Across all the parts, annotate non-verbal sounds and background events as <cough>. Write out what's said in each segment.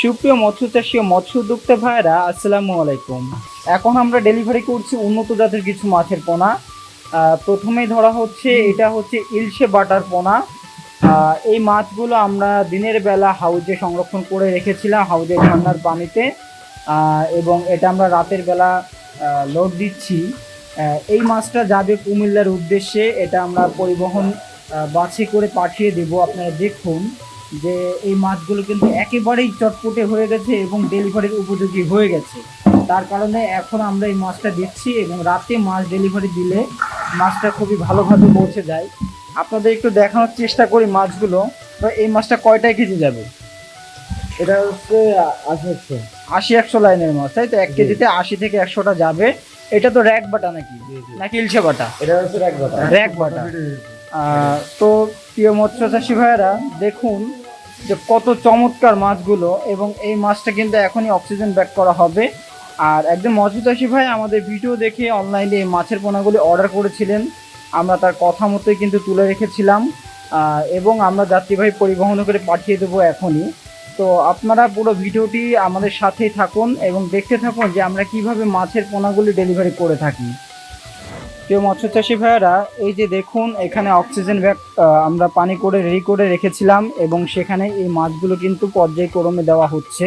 সুপ্রিয় মৎস্য চাষী ও মৎস্য উদ্যোক্তা ভাইরা আসসালামু আলাইকুম। এখন আমরা ডেলিভারি করছি উন্নত জাতের কিছু মাছের পোনা। প্রথমেই ধরা হচ্ছে, এটা হচ্ছে ইলশে বাটার পোনা। এই মাছগুলো আমরা দিনের বেলা হাউজে সংরক্ষণ করে রেখেছিলাম, হাউজের ঠান্ডার পানিতে। এবং এটা আমরা রাতের বেলা লোড দিচ্ছি। এই মাছটা যাবে কুমিল্লার উদ্দেশ্যে এটা আমরা পরিবহন বাছে করে পাঠিয়ে দেব। আপনারা দেখুন যে এই মাছগুলো কিন্তু একেবারেই চটপটে হয়ে গেছে এবং ডেলিভারির উপযোগী হয়ে গেছে। তার কারণে এখন আমরা এই মাছটা দিচ্ছি এবং রাতে মাছ ডেলিভারি দিলে মাছটা খুবই ভালোভাবে পৌঁছে যায়। আপনাদের একটু দেখানোর চেষ্টা করি মাছগুলো। তো এই মাছটা কয়টায় কেজি যাবে? এটা হচ্ছে আশি একশো। আশি একশো লাইনের মাছ তাই তো? এক কেজিতে আশি থেকে একশোটা যাবে। এটা তো র্যাক বাটা নাকি? নাকি ইলশে বাটা? এটা হচ্ছে এক কথা র্যাক বাটা। তো প্রিয় মৎস্য চাষী ভাইয়েরা দেখুন যে কত চমৎকার মাছগুলো এবং এই মাছটা কিন্তু এখনই অক্সিজেন ব্যাক করা হবে। আর একজন মৎস্য চাষী ভাই আমাদের ভিডিও দেখে অনলাইনে এই মাছের পোনাগুলি অর্ডার করেছিলেন। আমরা তার কথা মতোই কিন্তু তুলে রেখেছিলাম। এবং আমরা যাত্রীবাহী পরিবহন করে পাঠিয়ে দেবো এখনই। তো আপনারা পুরো ভিডিওটি আমাদের সাথেই থাকুন এবং দেখতে থাকুন যে আমরা কীভাবে মাছের পোনাগুলি ডেলিভারি করে থাকি। প্রিয় মৎস্য চাষি ভাইয়ারা, এই যে দেখুন, এখানে অক্সিজেন ব্যাগ আমরা পানি করে রেডি করে রেখেছিলাম এবং সেখানে এই মাছগুলো কিন্তু পর্যায়ক্রমে দেওয়া হচ্ছে।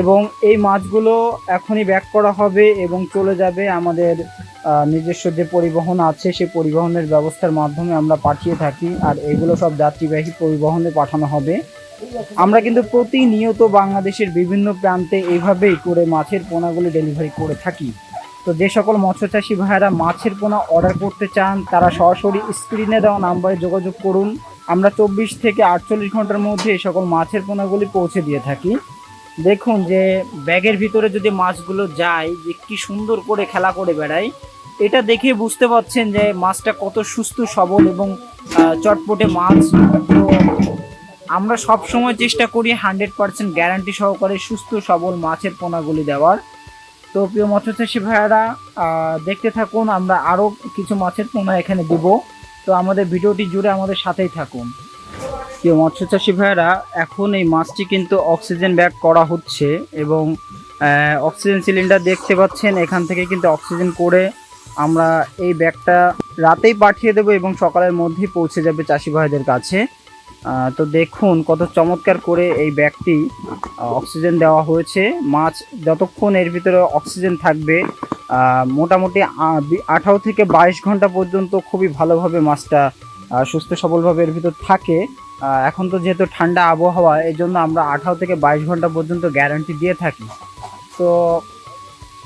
এবং এই মাছগুলো এখনই ব্যাক করা হবে এবং চলে যাবে আমাদের নিজস্ব যে পরিবহন আছে, সেই পরিবহনের ব্যবস্থার মাধ্যমে আমরা পাঠিয়ে থাকি। আর এগুলো সব যাত্রীবাহী পরিবহনে পাঠানো হবে। আমরা কিন্তু প্রতিনিয়ত বাংলাদেশের বিভিন্ন প্রান্তে এইভাবেই করে মাছের পোনাগুলি ডেলিভারি করে থাকি। তো যে সকল মৎস্য চাষী ভাইয়েরা মাছের পোনা অর্ডার করতে চান, তারা সরাসরি স্ক্রিনে দেওয়া নাম্বারে যোগাযোগ করুন। আমরা চব্বিশ থেকে আটচল্লিশ ঘণ্টার মধ্যে এই সকল মাছের পোনাগুলি পৌঁছে দিয়ে থাকি। দেখুন যে ব্যাগের ভিতরে যদি মাছগুলো যায়, যে কি সুন্দর করে খেলা করে বেড়ায়, এটা দেখে বুঝতে পারছেন যে মাছটা কত সুস্থ, সবল এবং চটপটে মাছ। আমরা সব সময় চেষ্টা করি হান্ড্রেড পার্সেন্ট গ্যারান্টি সহকারে সুস্থ, সবল মাছের পোনাগুলি দেওয়ার। তো প্রিয় মৎস্যচাষী ভাইয়ারা দেখতে থাকুন, আমরা আরও কিছু মাছের পোনা এখানে দেব। তো আমাদের ভিডিওটি জুড়ে আমাদের সাথেই থাকুন। প্রিয় মৎস্যচাষী ভাইয়ারা, এখন এই মাছটি কিন্তু অক্সিজেন ব্যাগ করা হচ্ছে এবং অক্সিজেন সিলিন্ডার দেখতে পাচ্ছেন, এখান থেকে কিন্তু অক্সিজেন করে আমরা এই ব্যাগটা রাতেই পাঠিয়ে দেবো এবং সকালের মধ্যেই পৌঁছে যাবে চাষি ভাইদের কাছে। তো দেখুন কত চমৎকার করে এই ব্যাগটি অক্সিজেন দেওয়া হয়েছে। মাছ যতক্ষণ এর ভিতরে অক্সিজেন থাকবে মোটামুটি আঠারো থেকে বাইশ ঘণ্টা পর্যন্ত খুবই ভালোভাবে মাছটা সুস্থ সবলভাবে এর ভিতর থাকে। এখন তো যেহেতু ঠান্ডা আবহাওয়া এই জন্য আমরা আঠারো থেকে বাইশ ঘণ্টা পর্যন্ত গ্যারান্টি দিয়ে থাকি। তো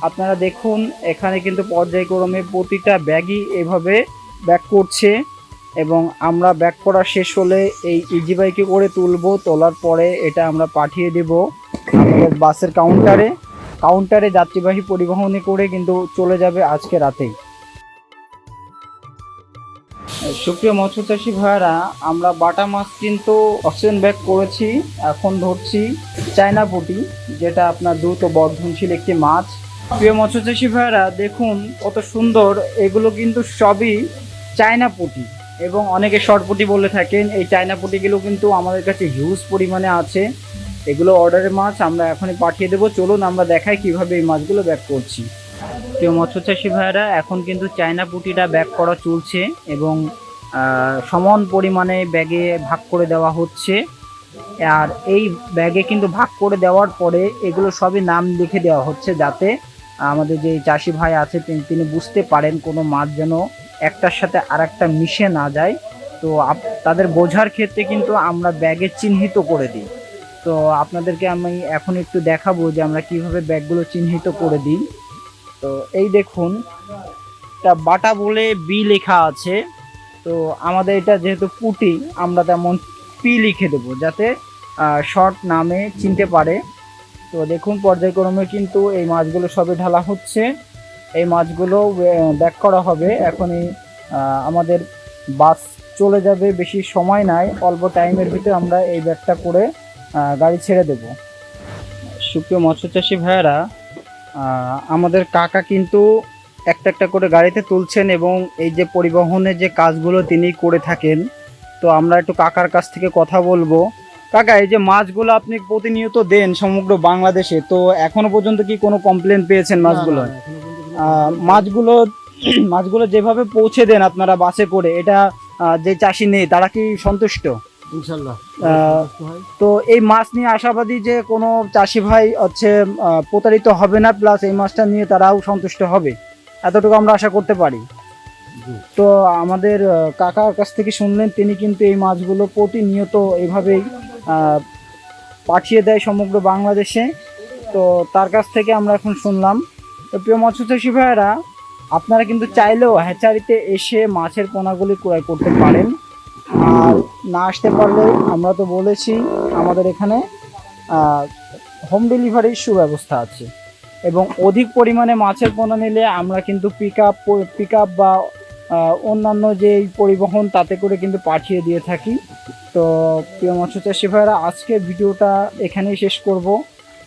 আপনারা দেখুন, এখানে কিন্তু পর্যায়ক্রমে প্রতিটা ব্যাগই এভাবে ব্যাক করছে। এবং আমরা ব্যাক করা শেষ হলে এই ইজি বাইকে করে তুলবো, তোলার পরে এটা আমরা পাঠিয়ে দেব আমাদের বাসের কাউন্টারে কাউন্টারে যাত্রীবাহী পরিবহনে করে কিন্তু চলে যাবে আজকে রাতেই। সুপ্রিয় মৎস্য চাষী ভাইয়ারা, আমরা বাটা মাছ কিন্তু অক্সিজেন ব্যাগ করেছি, এখন ধরছি চায়না পুঁটি, যেটা আপনার দ্রুত বর্ধনশীল একটি মাছ। প্রিয় মৎস্য চাষী ভাইয়ারা, দেখুন কত সুন্দর, এগুলো কিন্তু সবই চায়না পুঁটি। এবং অনেকে শর্ট পুঁটি বলে থাকেন, এই চায়না পুঁটিগুলো কিন্তু আমাদের কাছে হিউজ পরিমাণে আছে। এগুলো অর্ডারের মাছ, আমরা এখনই পাঠিয়ে দেবো। চলুন আমরা দেখাই কীভাবে এই মাছগুলো ব্যাক করছি। প্রিয় মৎস্য চাষী ভাইয়েরা, এখন কিন্তু চায়না পুঁটিটা ব্যাক করা চলছে এবং সমান পরিমাণে ব্যাগে ভাগ করে দেওয়া হচ্ছে। আর এই ব্যাগে কিন্তু ভাগ করে দেওয়ার পরে এগুলো সবই নাম লিখে দেওয়া হচ্ছে যাতে আমাদের যে চাষি ভাই আছে তিনি বুঝতে পারেন কোনো মাছ যেন একটার সাথে আর একটা মিশে না যায়, তো তাদের বোঝার ক্ষেত্রে কিন্তু আমরা ব্যাগে চিহ্নিত করে দিই। তো আপনাদেরকে আমি এখন একটু দেখাবো যে আমরা কীভাবে ব্যাগগুলো চিহ্নিত করে দিই। তো এই দেখুন এটা বাটা বলে বি লেখা আছে। তো আমাদের এটা যেহেতু পুটি, আমরা তেমন পি লিখে দেবো যাতে শর্ট নামে চিনতে পারে। তো দেখুন, পর্যায়ক্রমে কিন্তু এই মাছগুলো সবে ঢালা হচ্ছে। এই মাছগুলো ব্যাক করা হবে। এখনই আমাদের বাস চলে যাবে বেশি সময় নাই অল্প টাইমের ভিতরে আমরা এই ব্যাগটা করে গাড়ি ছেড়ে দেব। সুপ্রিয় মৎস্য চাষী ভাইয়েরা আমাদের কাকা কিন্তু একটা একটা করে গাড়িতে তুলছেন এবং এই যে পরিবহনের যে কাজগুলো তিনি করে থাকেন তো আমরা একটু কাকার কাছ থেকে কথা বলব। কাকা এই যে মাছগুলো আপনি প্রতিনিয়ত দেন সমগ্র বাংলাদেশে তো এখনও পর্যন্ত কি কোনো কমপ্লেন পেয়েছেন মাছগুলো? মাছগুলো <clears throat> মাছগুলো যেভাবে পৌঁছে দেন আপনারা বাসে করে এটা যে চাষি নেই তারা কি সন্তুষ্ট? ইনশাল্লাহ। তো এই মাছ নিয়ে আশাবাদী যে কোনো চাষি ভাই হচ্ছে প্রতারিত হবে না প্লাস এই মাছটা নিয়ে তারাও সন্তুষ্ট হবে। এতটুকু আমরা আশা করতে পারি। তো আমাদের কাকার কাছ থেকে শুনলেন তিনি কিন্তু এই মাছগুলো প্রতিনিয়ত এভাবেই পাঠিয়ে দেয় সমগ্র বাংলাদেশে। তো তার কাছ থেকে আমরা এখন শুনলাম তো প্রিয় মৎস্যচাষী ভাইয়েরা, আপনারা কিন্তু চাইলেও হ্যাচারিতে এসে মাছের পোনাগুলি ক্রয় করতে পারেন। আর না আসতে পারলে আমরা তো বলেছি, আমাদের এখানে হোম ডেলিভারির সুব্যবস্থা আছে। এবং অধিক পরিমাণে মাছের পোনা নিলে আমরা কিন্তু পিক আপ পিক আপ বা অন্যান্য যে পরিবহন তাতে করে কিন্তু পাঠিয়ে দিয়ে থাকি। তো প্রিয় মৎস্যচাষী ভাইরা আজকে ভিডিওটা এখানেই শেষ করব।